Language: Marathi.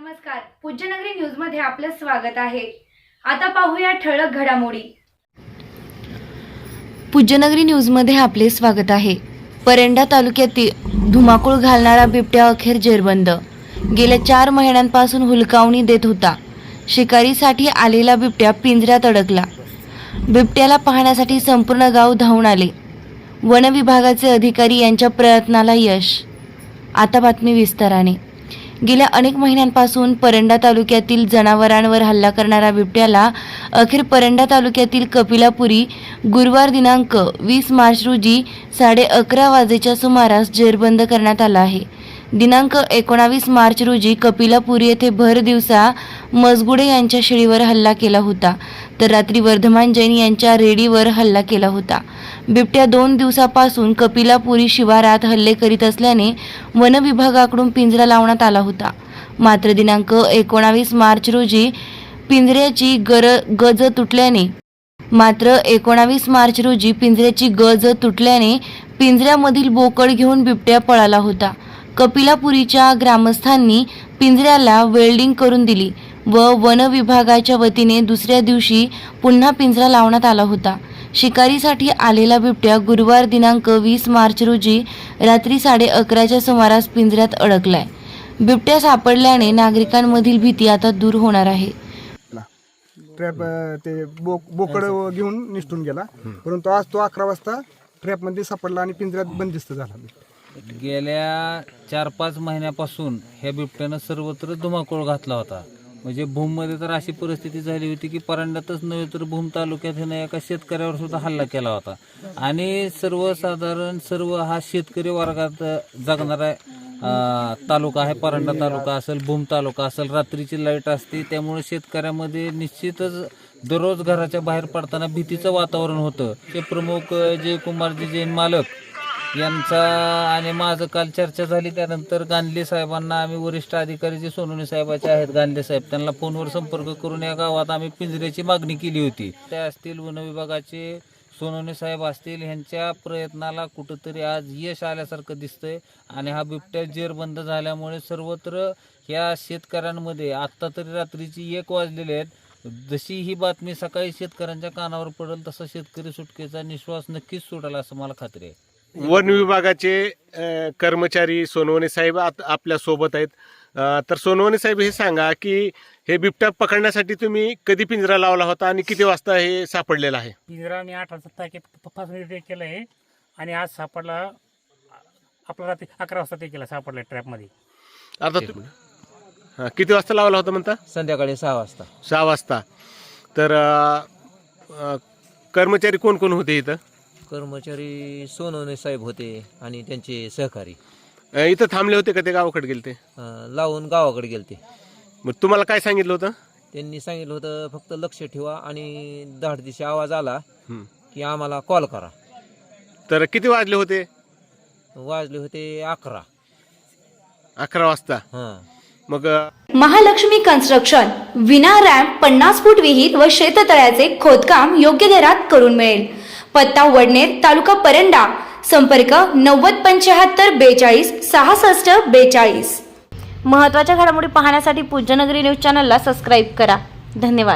नमस्कार. पूज्यनगरी न्यूजमध्ये आपलं स्वागत आहे. आता पाहूया ठळक घडामोडी. पूज्यनगरी न्यूजमध्ये आपले स्वागत आहे. परंडा तालुक्यातील धुमाकूळ घालणारा बिबट्या अखेर जेरबंद. गेल्या चार महिन्यांपासून हुलकावणी देत होता. शिकारीसाठी आलेला बिबट्या पिंजऱ्यात अडकला. बिबट्याला पाहण्यासाठी संपूर्ण गाव धावून आले. वन विभागाचे अधिकारी यांच्या प्रयत्नाला यश. आता बातमी विस्ताराने. गेल्या अनेक महिन्यांपासून परंडा तालुक्यातील जनावरांवर हल्ला करणाऱ्या बिबट्याला अखेर परंडा तालुक्यातील कपिलापुरी गुरुवार दिनांक वीस मार्च रोजी साडे अकरा वाजेच्या सुमारास जेरबंद करण्यात आला आहे. दिनांक एकोणावीस मार्च रोजी कपिलापुरी येथे भर दिवसा मजगुडे यांच्या शेळीवर हल्ला केला होता. तर रात्री वर्धमान जैन यांच्या रेडीवर हल्ला केला होता. बिबट्या दोन दिवसापासून कपिलापुरी शिवारात हल्ले करीत असल्याने वन विभागाकडून पिंजरा लावण्यात आला होता. मात्र दिनांक एकोणावीस मार्च रोजी पिंजऱ्याची गर गज तुटल्याने मात्र एकोणावीस मार्च रोजी पिंजऱ्याची गज तुटल्याने पिंजऱ्यामधील बोकड घेऊन बिबट्या पळाला होता. कपिलापुरीच्या ग्रामस्थांनी पिंजऱ्याला वेल्डिंग करून दिली व वन विभागाच्या वतीने दुसऱ्या दिवशी पुन्हा पिंजरा लावण्यात आला होता. शिकारीसाठी आलेला बिबट्या गुरुवार दिनांक वीस मार्च रोजी रात्री साडे अकराच्या सुमारास पिंजऱ्यात अडकलाय. बिबट्या सापडल्याने नागरिकांमधील भीती आता दूर होणार आहे. ट्रॅप ते बोकड घेऊन निसटून गेला. परंतु आज तो अकरा वाजता ट्रॅपमध्ये सापडला आणि पिंजऱ्यात बंदिस्त झाला. गेल्या चार पाच महिन्यापासून ह्या बिबट्यानं सर्वत्र धुमाकूळ घातला होता. म्हणजे भूममध्ये तर अशी परिस्थिती झाली होती की परांड्यातच नव्हे तर भूम तालुक्यात ह्यानं एका शेतकऱ्यावर सुद्धा हल्ला केला होता. आणि सर्वसाधारण सर्व हा शेतकरी वर्गात जगणारा तालुका आहे परांडा तालुका असेल भूम तालुका असेल रात्रीची लाइट असते त्यामुळे शेतकऱ्यामध्ये निश्चितच दररोज घराच्या बाहेर पडताना भीतीचं वातावरण होतं. ते प्रमुख जय जयकुमारजी जैन मालक यांचा आणि माझं काल चर्चा झाली त्यानंतर गांधले साहेबांना आम्ही वरिष्ठ अधिकारी जे सोनवणे साहेबाचे आहेत गांधले साहेब त्यांना फोनवर संपर्क करून या गावात आम्ही पिंजऱ्याची मागणी केली होती. ते असतील वन विभागाचे सोनवणे साहेब असतील ह्यांच्या प्रयत्नाला कुठंतरी आज यश आल्यासारखं दिसतंय. आणि हा बिबट्या जेरबंद झाल्यामुळे सर्वत्र ह्या शेतकऱ्यांमध्ये आत्ता तरी रात्रीची एक वाजलेली आहेत. जशी ही बातमी सकाळी शेतकऱ्यांच्या कानावर पडेल तसा शेतकरी सुटकेचा निश्वास नक्कीच सुटाला असं मला खात्री आहे. वन विभागाचे अ, कर्मचारी सोनवणे साहेब आत- आपल्यासोबत आहेत. अ, तर सोनवणे साहेब हे सांगा की हे बिबट्या पकडण्यासाठी तुम्ही कधी पिंजरा लावला होता आणि किती वाजता हे सापडलेलं आहे? पिंजरा मी आठ तारखेपासून ते केलं आहे आणि आज सापडला आपला रात्री अकरा वाजता ते केला सापडला ट्रॅपमध्ये. आता तु- हा, किती वाजता लावला होता म्हणता? संध्याकाळी सहा वाजता. सहा वाजता. तर अ, अ, कर्मचारी कोण कोण होते इथं? कर्मचारी सोनवणे साहेब होते आणि त्यांचे सहकारी. अ, इथं थांबले होते का ते गावाकडे गेले ते अं, लावून गावाकडे गेलते. मग तुम्हाला काय सांगितलं होतं? त्यांनी सांगितलं होतं फक्त लक्ष ठेवा आणि धाडदिशी आवाज आला हं. की आम्हाला कॉल करा. तर किती वाजले होते? वाजले होते अकरा. अकरा वाजता. हां. मग अ, महालक्ष्मी कन्स्ट्रक्शन विना रॅम्प पन्नास फूट विहीर व शेततळ्याचे खोदकाम योग्य दरात करून मिळेल. पत्ता वडनेर तालुका परंडा. संपर्क नव्वद पंच्याहत्तर बेचाळीस सहासष्ट बेचाळीस. महत्त्वाच्या घडामोडी पाहण्यासाठी पूज्यनगरी न्यूज चॅनलला सबस्क्राईब करा. धन्यवाद.